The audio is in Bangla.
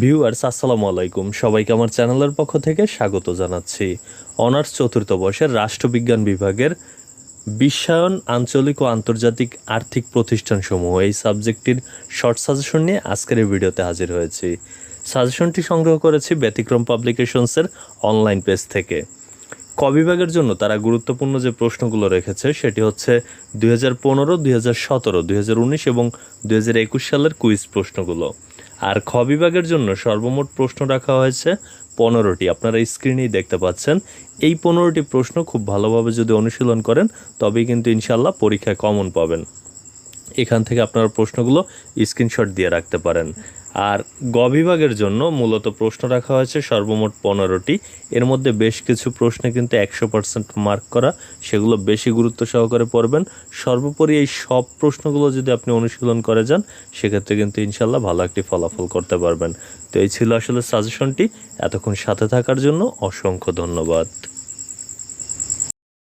ভিউয়ার্স, আসসালামু আলাইকুম। সবাইকে আমার চ্যানেলের পক্ষ থেকে স্বাগত জানাচ্ছি। অনার্স চতুর্থ বর্ষের রাষ্ট্রবিজ্ঞান বিভাগের বিশ্বায়ন, আঞ্চলিক ও আন্তর্জাতিক আর্থিক প্রতিষ্ঠানসমূহ। এই সাবজেক্টটির শর্ট সাজেশন নিয়ে আজকের এই ভিডিওতে হাজির হয়েছি। সাজেশনটি সংগ্রহ করেছি ব্যতিক্রম পাবলিকেশনসের অনলাইন পেজ থেকে। ক বিভাগের জন্য তারা গুরুত্বপূর্ণ যে প্রশ্নগুলো রেখেছে, সেটি হচ্ছে দুই হাজার পনেরো, দুই হাজার সতেরো, দুই হাজার উনিশ এবং দুই হাজার একুশ সালের কুইজ প্রশ্নগুলো। আর খ বিভাগের জন্য সর্বমোট প্রশ্ন রাখা হয়েছে পনেরোটি। আপনারা স্ক্রিনেই দেখতে পাচ্ছেন। এই পনেরোটি প্রশ্ন খুব ভালোভাবে যদি অনুশীলন করেন, তবেই কিন্তু ইনশাল্লাহ পরীক্ষায় কমন পাবেন। এখান থেকে আপনারা প্রশ্নগুলো স্ক্রিনশট দিয়ে রাখতে পারেন। আর গ বিভাগের জন্য মূলত প্রশ্ন রাখা হয়েছে সর্বমোট পনেরোটি। এর মধ্যে বেশ কিছু প্রশ্নে কিন্তু একশো পার্সেন্ট মার্ক করা, সেগুলো বেশি গুরুত্ব সহকারে পড়বেন। সর্বোপরি এই সব প্রশ্নগুলো যদি আপনি অনুশীলন করে যান, সেক্ষেত্রে কিন্তু ইনশাল্লাহ ভালো একটি ফলাফল করতে পারবেন। তো এই ছিল আসলে সাজেশনটি। এতক্ষণ সাথে থাকার জন্য অসংখ্য ধন্যবাদ।